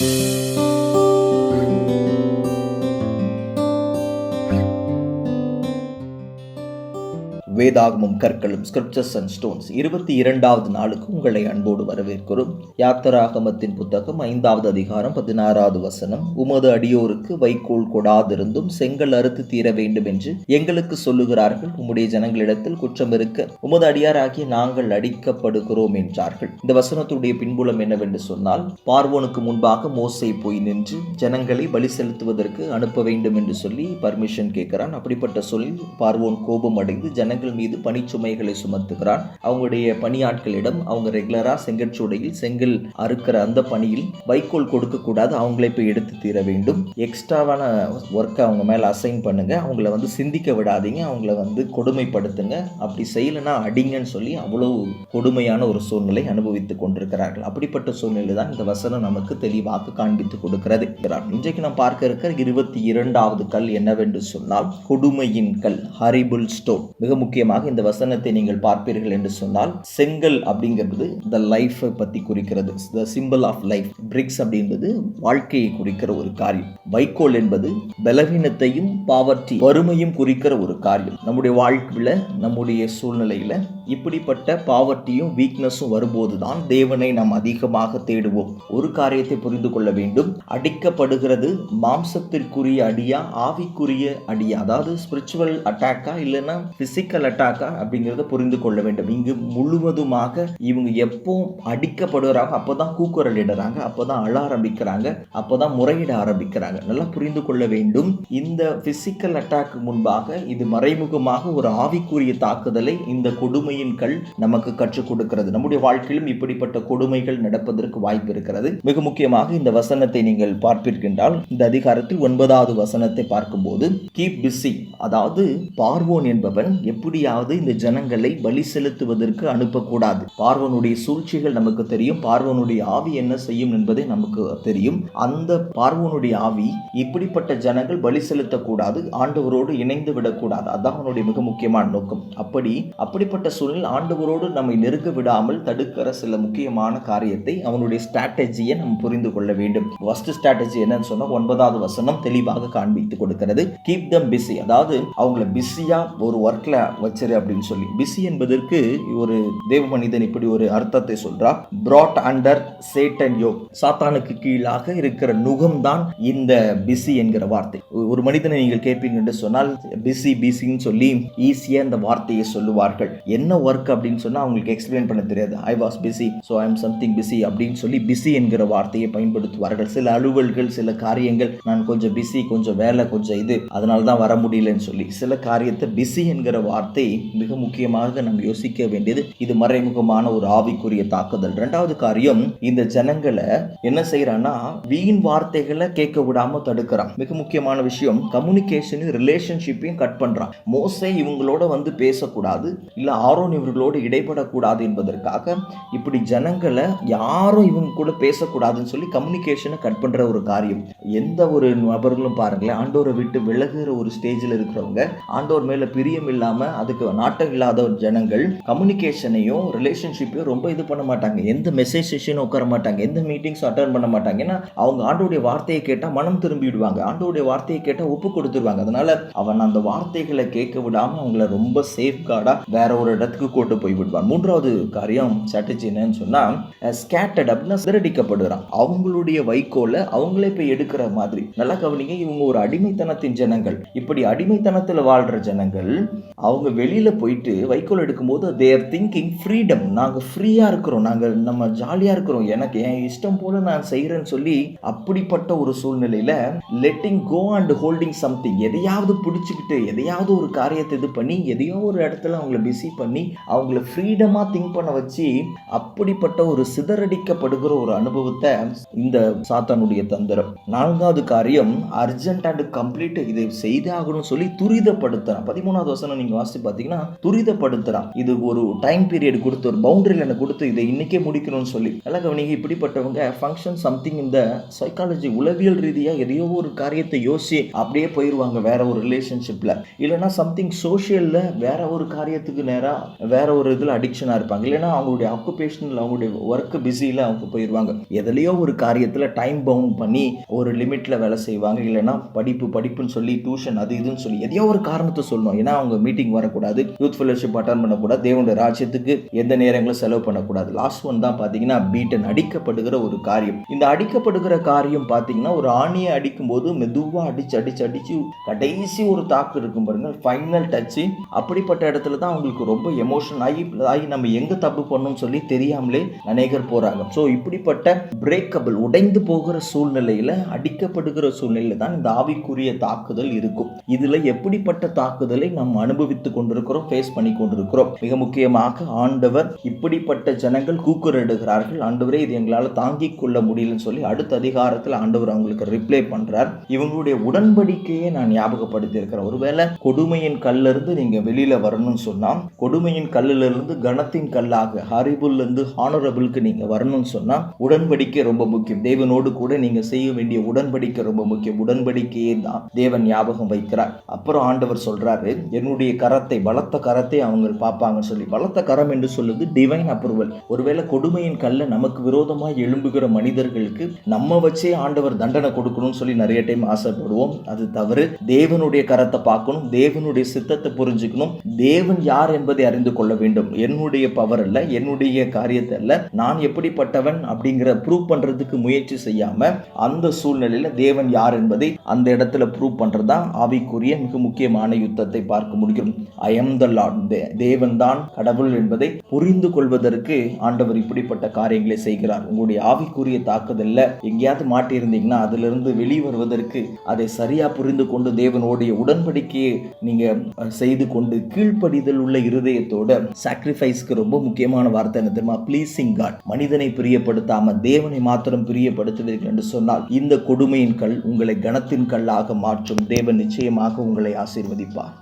Música வேதாகமும் கற்களும் scriptures and stones இருபத்தி இரண்டாவது நாளுக்கு உங்களை அன்போடு வரவேற்கிறோம். யாத்திராகமத்தின் புத்தகம் ஐந்தாவது அதிகாரம் பதினாறாவது வசனம். உமது அடியோருக்கு வைக்கோல் கொடாதிருந்தும் செங்கல் அறுத்து தீர வேண்டும் என்று எங்களுக்கு சொல்லுகிறார்கள். உம்முடைய ஜனங்களிடத்தில் குற்றம் இருக்க உமது அடியாராகிய நாங்கள் அடிக்கப்படுகிறோம் என்றார்கள். இந்த வசனத்துடைய பின்புலம் என்னவென்று சொன்னால் பார்வோனுக்கு முன்பாக மோசை போய் நின்று ஜனங்களை பலி செலுத்துவதற்கு அனுப்ப வேண்டும் என்று சொல்லி பர்மிஷன் கேட்கிறான். அப்படிப்பட்ட சொல்லி பார்வோன் கோபம் அடைந்து ஜனங்கள் மீது பணிச்சுமைகளை சுமத்துகிறான். அவங்களுடைய பணியாட்களிடம் அவங்க ரெகுலரா செங்கற்சூடையில் செங்கல் அறுக்கிற அந்த பணியில் வைக்கோல் கொடுக்க கூடாது அவங்களே போய் எடுத்து தீர வேண்டும். எக்ஸ்ட்ராவான ஒர்க்கை அவங்க மேல அசைன் பண்ணுங்க. அவங்கள வந்து சிந்திக்க விடாதீங்க. அவங்கள வந்து கொடுமைப்படுத்துங்க. அப்படி செய்யலைன்னா அடிங்கன்னு சொல்லி அவ்வளவு கொடுமையான ஒரு சூழ்நிலை அனுபவித்துக் கொண்டிருக்கிறார்கள். அப்படிப்பட்ட சூழ்நிலை தான் இந்த வசனம் நமக்கு தெளிவாக காண்பித்து கொடுக்கிறது. இன்றைக்கு நாம் பார்க்க இருக்கிற இருபத்தி இரண்டாவது கல் என்னவென்று சொன்னால் கொடுமையின் கல் ஹரிபுல் ஸ்டோன் மிக முக்கியமாக இந்த வசனத்தை நீங்கள் பார்ப்பீர்கள் என்று சொன்னால் செங்கல் அப்படிங்கிறது த லைஃபை பற்றி குறிக்கிறது. The simple of life bricks அப்படின்றது வாழ்க்கையை குறிக்கிற ஒரு காரியம். வைக்கோல் என்பது பலவீனத்தையும் பாவர்ட்டி வறுமையும் குறிக்கிற ஒரு காரியம். நம்முடைய வாழ்க்கையில் நம்முடைய சூழ்நிலையில் இப்படிப்பட்ட பாவர்ட்டியும் வீக்னஸும் வரும்போது தான் தேவனை நாம் அதிகமாக தேடுவோம். ஒரு காரியத்தை புரிந்து கொள்ள வேண்டும். அடிக்கப்படுகிறது மாம்சத்திற்குரிய அடியா ஆவிக்குரிய அடியா. அதாவது ஸ்பிரிச்சுவல் அட்டாக்கா இல்லைன்னா பிசிக்கல் அட்டாக்கா அப்படிங்கிறத புரிந்து கொள்ள வேண்டும். இங்கு முழுவதுமாக இவங்க எப்போ அடிக்கப்படுறாங்க அப்போதான் கூக்குரல் இடறாங்க அப்போதான் அழ ஆரம்பிக்கிறாங்க அப்போதான் முறையிட ஆரம்பிக்கிறாங்க. நல்லா புரிந்து கொள்ள வேண்டும். இந்த பிசிக்கல் அட்டாக் முன்பாக இது மறைமுகமாக ஒரு ஆவிக்குரிய தாக்குதலை இந்த கொடுமையின் கல் நமக்கு கற்றுக் கொடுக்கிறது. நம்முடைய வாழ்க்கையிலும் இப்படிப்பட்ட கொடுமைகள் நடப்பதற்கு வாய்ப்பு இருக்கிறது. மிக முக்கியமாக இந்த வசனத்தை நீங்கள் பார்ப்பிருக்கின்றால் இந்த அதிகாரத்தில் ஒன்பதாவது வசனத்தை பார்க்கும்போது கீப் பிஸி அதாவது பார்வோன் என்பவன் எப்படி எப்படியாவது இந்த ஜனங்களை பலி செலுத்துவதற்கு அனுப்பக்கூடாது. பார்வனுடைய சூழ்ச்சிகள் நமக்கு தெரியும். பார்வனுடைய ஆவி என்ன செய்யும் என்பதை நமக்கு தெரியும். அந்த பார்வனுடைய ஆவி இப்படிப்பட்ட ஜனங்கள் பலி செலுத்தக்கூடாது. ஆண்டவரோடு இணைந்து விடக்கூடாது. அதான் அவனுடைய மிக முக்கியமான நோக்கம். அப்படி அப்படிப்பட்ட சூழ்நிலை ஆண்டவரோடு நம்மை நெருங்க விடாமல் தடுக்கிற சில முக்கியமான காரியத்தை அவனுடைய ஸ்ட்ராட்டஜியை நம்ம புரிந்து கொள்ள வேண்டும். ஃபர்ஸ்ட் ஸ்ட்ராட்டஜி என்னன்னு சொன்னால் ஒன்பதாவது வசனம் தெளிவாக காண்பித்து கொடுக்கிறது. கீப் தம் பிஸி அதாவது அவங்கள பிஸியாக ஒரு ஒர்க்கில் வச்சிரு அப்படின்னு சொல்லி. பிஸி என்பதற்கு ஒரு தேவ மனிதன் இப்படி ஒரு அர்த்தத்தை சொல்றா. பிராட் அண்டர் சேட்டன் யோ சாத்தானுக்கு கீழாக இருக்கிற நுகம்தான் இந்த பிஸி என்கிற வார்த்தை. ஒரு மனிதனை நீங்கள் கேட்பீங்க என்று சொன்னால் பிஸி பிஸின்னு சொல்லி ஈஸியா இந்த வார்த்தையை சொல்லுவார்கள். என்ன ஒர்க் அப்படின்னு சொன்னா அவங்களுக்கு எக்ஸ்பிளைன் பண்ண தெரியாது. I was busy so I am something busy அப்படின்னு சொல்லி பிஸி என்கிற வார்த்தையை பயன்படுத்துவார்கள். சில அலுவல்கள் சில காரியங்கள் நான் கொஞ்சம் பிஸி கொஞ்சம் வேலை கொஞ்சம் இது அதனால தான் வர முடியலன்னு சொல்லி. சில காரியத்தை பிஸி என்கிற வார்த்தை மிக முக்கியமாக நம்ம யோசிக்க வேண்டியது. இது மறைமுகமான ஒரு ஆவிக்குரிய தாக்குதல். ரெண்டாவது காரியம் இந்த ஜனங்களை என்ன செய்யறான்னா வீண் வார்த்தைகளை கேட்க விடாம தடுக்கிறான். மிக முக்கியமான விஷயம் கம்யூனிகேஷனையும் ரிலேஷன்ஷிப்பையும் கட் பண்றான். மோசே இவங்களோட வந்து பேசக்கூடாது இல்ல ஆரோன் இவர்களோடு இடைப்படக்கூடாது என்பதற்காக இப்படி ஜனங்களை யாரும் இவங்க கூட பேசக்கூடாதுன்னு சொல்லி கம்யூனிகேஷனை கட் பண்ற ஒரு காரியம். எந்த ஒரு நபர்களும் பாருங்களேன் ஆண்டோரை விட்டு விலகுற ஒரு ஸ்டேஜில் இருக்கிறவங்க ஆண்டோர் மேல பிரியம் இல்லாம அதுக்கு நாட்டம் இல்லாத ஜனங்கள் கம்யூனிகேஷனையும் ரிலேஷன்ஷிப்பையும் ரொம்ப இது பண்ண மாட்டாங்க. எந்த மெசேஜ் செஷனும் உட்கார மாட்டாங்க. எந்த மீட்டிங்ஸும் அட்டன் பண்ண மாட்டாங்க. ஏன்னா அவங்க ஆண்டோடைய வார்த்தையை கேட்டால் மனம் திரும்பிடுவாங்க ஆண்டோடைய வார்த்தையை கேட்டால் ஒப்பு கொடுத்துருவாங்க. அதனால அவன் அந்த வார்த்தைகளை கேட்க விடாமல் அவங்கள ரொம்ப சேஃப்கார்டாக வேற ஒரு இடத்துக்கு கூட்டு போய் விடுவான். மூன்றாவது காரியம் ஸ்ட்ராட்டஜி என்னன்னு சொன்னால் ஸ்கேட்டட் அப்படின்னா சிதறடிக்கப்படுறான். அவங்களுடைய வைக்கோலை அவங்களே போய் எடுக்கிற மாதிரி. நல்லா கவனிங்க இவங்க ஒரு அடிமைத்தனத்தின் ஜனங்கள். இப்படி அடிமைத்தனத்தில் வாழ்கிற ஜனங்கள் அவங்க வெளியில போயிட்டு வைக்கோல் எடுக்கும்போது தேர் திங்கிங் ஃப்ரீடம் நாங்கள் ஃப்ரீயா இருக்கிறோம். நாங்கள் நம்ம ஜாலியா இருக்கிறோம். எனக்கு என் இஷ்டம் போல நான் செய்யறேன்னு சொல்லி அப்படிப்பட்ட ஒரு சூழ்நிலையில letting go and holding something எதையாவது பிடிச்சிக்கிட்டு எதையாவது ஒரு காரியத்தை இது பண்ணி எதையோ ஒரு இடத்துல அவங்கள பிஸி பண்ணி அவங்கள ஃப்ரீடமாக திங்க் பண்ண வச்சு அப்படிப்பட்ட ஒரு சிதறடிக்கப்படுகிற ஒரு அனுபவத்தை இந்த சாத்தானுடைய தந்திரம். நான்காவது காரியம் அர்ஜென்ட் அண்ட் கம்ப்ளீட் இதை செய்தாகணும்னு சொல்லி துரிதப்படுத்துறான் பதிமூணாவது வசனம் நீங்க வாசி பார்த்தீங்கன்னா துரிதப்படுத்துறான் இது ஒரு டைம் பீரியட் கொடுத்து ஒரு பவுண்டரி எனக்கு கொடுத்து இதை இன்னைக்கே முடிக்கணும்னு சொல்லி. நல்லா கவனிங்க இப்படிப்பட்டவங்க ஃபங்க்ஷன் சம்திங் இந்த சைக்காலஜி உளவியல் ரீதியாக எதையோ ஒரு காரியத்தை யோசி அப்படியே போயிடுவாங்க வேற ஒரு ரிலேஷன்ஷிப்பில் இல்லைன்னா சம்திங் சோஷியலில் வேற ஒரு காரியத்துக்கு நேராக வேற ஒரு இதில் அடிக்ஷனாக இருப்பாங்க. இல்லைன்னா அவங்களுடைய ஆக்குபேஷனில் அவங்களுடைய ஒர்க்கு பிஸியில் அவங்க போயிடுவாங்க எதுலேயோ ஒரு காரியத்தில் டைம் பவுண்ட் பண்ணி ஒரு லிமிட்டில் வேலை செய்வாங்க. இல்லைனா படிப்பு படிப்புன்னு சொல்லி டியூஷன் அது இதுன்னு சொல்லி எதையோ ஒரு காரணத்தை சொல்லணும். ஏன்னா அவங்க மீட்டிங் வர பண்ணக்கூடாது. யூத் ஃபெலோஷிப் அட்டன் பண்ணக்கூடாது. தேவனுடைய ராஜ்யத்துக்கு எந்த நேரங்களும் செலவு பண்ணக்கூடாது. லாஸ்ட் ஒன் தான் பார்த்தீங்கன்னா பீட்டன் அடிக்கப்படுகிற ஒரு காரியம். இந்த அடிக்கப்படுகிற காரியம் பார்த்தீங்கன்னா ஒரு ஆணியை அடிக்கும்போது மெதுவாக அடிச்சு அடிச்சு அடிச்சு கடைசி ஒரு தாக்கு இருக்கும் பாருங்க ஃபைனல் டச்சு அப்படிப்பட்ட இடத்துல தான் அவங்களுக்கு ரொம்ப எமோஷன் ஆகி ஆகி நம்ம எங்கே தப்பு பண்ணோம்னு சொல்லி தெரியாமலே அநேகர் போகிறாங்க ஸோ இப்படிப்பட்ட பிரேக்கபிள் உடைந்து போகிற சூழ்நிலையில் அடிக்கப்படுகிற சூழ்நிலையில் தான் இந்த ஆவிக்குரிய தாக்குதல் இருக்கும். இதில் எப்படிப்பட்ட தாக்குதலை நாம் அனுபவித்துக் கொண்டிருக்கிறோம் ஃபேஸ் பண்ணி கொண்டிருக்கிறோம்? மிக முக்கியமாக ஆண்டவர் இப்படிப்பட்ட ஜனங்கள் கூக்குரடுகிறார்கள் ஆண்டவரே இது எங்களால் தாங்கிக் கொள்ள முடியலன்னு சொல்லி அடுத்த அதிகாரத்தில் ஆண்டவர் அவங்களுக்கு ரிப்ளை பண்ணுறார் இவங்களுடைய உடன்படிக்கையை நான் ஞாபகப்படுத்தி இருக்கிறேன் ஒருவேளை கொடுமையின் கல்லிருந்து நீங்கள் வெளியில் வரணும்னு சொன்னால் கொடுமையின் கல்லிலிருந்து கணத்தின் கல்லாக ஹரிபுல்ல ஹானரபிளுக்கு நீங்கள் வரணும்னு சொன்னால் உடன்படிக்கை ரொம்ப முக்கியம். தேவனோடு கூட நீங்கள் செய்ய வேண்டிய உடன்படிக்கை ரொம்ப முக்கியம். உடன்படிக்கையே தான் தேவன் ஞாபகம் வைக்கிறார். அப்புறம் ஆண்டவர் சொல்றாரு என்னுடைய கரத்தை பலத்த கரத்தை அவங்க பார்ப்பாங்கன்னு சொல்லி. பலத்த கரம் என்று சொல்லுது டிவைன் அப்ரூவல் ஒருவேளை கொடுமையின் கல்ல நமக்கு விரோதமாக எழும்புகிற மனிதர்களுக்கு நம்ம வச்சே ஆண்டவர் தண்டனை கொடுக்கணும்னு சொல்லி நிறைய டைம் ஆசைப்படுவோம். அது தவறு. தேவனுடைய கரத்தை பார்க்கணும் தேவனுடைய சித்தத்தை புரிஞ்சுக்கணும். தேவன் யார் என்பதை அறிந்து கொள்ள வேண்டும். என்னுடைய பவர் அல்ல என்னுடைய காரியத்தை அல்ல. நான் எப்படிப்பட்டவன் அப்படிங்கிற ப்ரூவ் பண்றதுக்கு முயற்சி செய்யாம அந்த சூழ்நிலையில தேவன் யார் என்பதை அந்த இடத்துல ப்ரூவ் பண்றதுதான் ஆவிக்குரிய மிக முக்கியமான யுத்தத்தை பார்க்க முடியும் ஐஎம் த லார்ட் தேவன்தான் கடவுள் என்பதை புரிந்து கொள்வதற்கு ஆண்டவர் இப்படிப்பட்ட காரியங்களை செய்கிறார். உங்களுடைய ஆவிக்குரிய தாக்குதல்ல எங்கேயாவது மாட்டியிருந்தீங்கன்னா அதிலிருந்து வெளிவருவதற்கு அதை சரியா புரிந்து கொண்டு தேவனுடைய உடன்படிக்கையை நீங்க செய்து கொண்டு கீழ்ப்படிதல் உள்ள இருதயத்தோட சாக்ரிஃபைஸ்க்கு ரொம்ப முக்கியமான வார்த்தை என்ன தெரியுமா? பிளீசிங் காட் மனிதனை பிரியப்படுத்தாம தேவனை மாத்திரம் பிரியப்படுத்துவீர்கள் என்று சொன்னால் இந்த கொடுமையின் கல் உங்களை கணத்தின் கல்லாக மாற்றும். தேவன் நிச்சயமாக உங்களை ஆசீர்வதிப்பார்.